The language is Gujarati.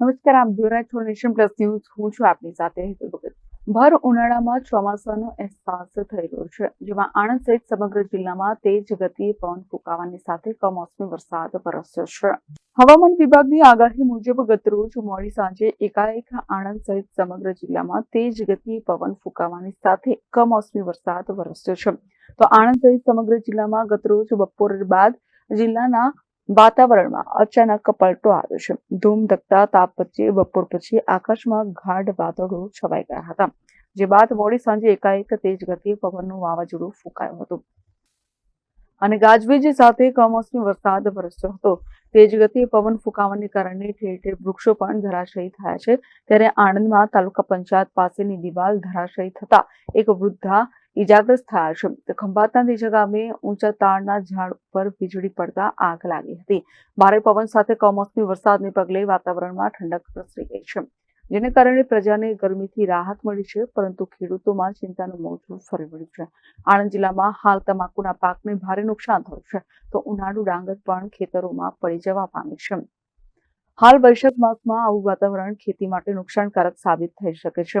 નમસ્કાર, આપ જોઈ રહ્યા છો નેશન પ્લસ ન્યૂઝ. હું છું આપની સાથે ભર ઉનાળામાં ચોમાસાનો અહેસાસ થઈ રહ્યો છે, જેમાં આણંદ સહિત સમગ્ર જિલ્લામાં તેજ ગતિએ પવન ફૂંકાવાની સાથે કમોસમી વરસાદ વરસ્યો છે. હવામાન વિભાગની આગાહી મુજબ ગતરોજ મોડી સાંજે એકાએક આણંદ સહિત સમગ્ર જિલ્લામાં તેજ ગતિએ પવન ફૂંકાવાની સાથે કમોસમી વરસાદ વરસ્યો છે. તો આણંદ સહિત સમગ્ર જિલ્લામાં ગતરોજ બપોર બાદ જિલ્લાના વાતાવરણમાં અચાનક પલટો આવ્યો છે. ધૂમ, ધકતા, તાપ વચ્ચે બપોર પછી આકાશમાં ગાઢ વાદળો છવાઈ ગયા હતા. જે બાદ મોડી સાંજે એકાએક તેજ ગતિએ પવનનું વાવાઝોડું ફૂંકાયું હતું. અને ગાજવીજ સાથે કમોસમી વરસાદ વરસ્યો હતો. તેજ ગતિએ પવન ફૂંકાવાને કારણે ઠેર ઠેર વૃક્ષો પણ ધરાશયી થયા છે. ત્યારે આણંદમાં તાલુકા પંચાયત પાસેની દિવાલ ધરાશયી થતા એક વૃદ્ધા ઇજાગ્રસ્ત થયા છે. તો ખંભાતના તેજા ગામે ઊંચા તાળના ઝાડ ઉપર વીજળી પડતા આગ લાગી હતી. ભારે પવન સાથે કમોસમી વરસાદને પગલે વાતાવરણમાં ઠંડક પ્રસરી ગઈ છે. જેને કારણે પ્રજાને ગરમીથી રાહત મળી છે, પરંતુ ખેડૂતોમાં ચિંતાનું મોજું ફરી વળ્યું છે. આણંદ જિલ્લામાં હાલ તમાકુના પાકને ભારે નુકસાન થયું છે, તો ઉનાળુ ડાંગર પણ ખેતરોમાં પડી જવા પામી છે. હાલ વૈશાખ માસમાં આવું વાતાવરણ ખેતી માટે નુકસાનકારક સાબિત થઈ શકે છે.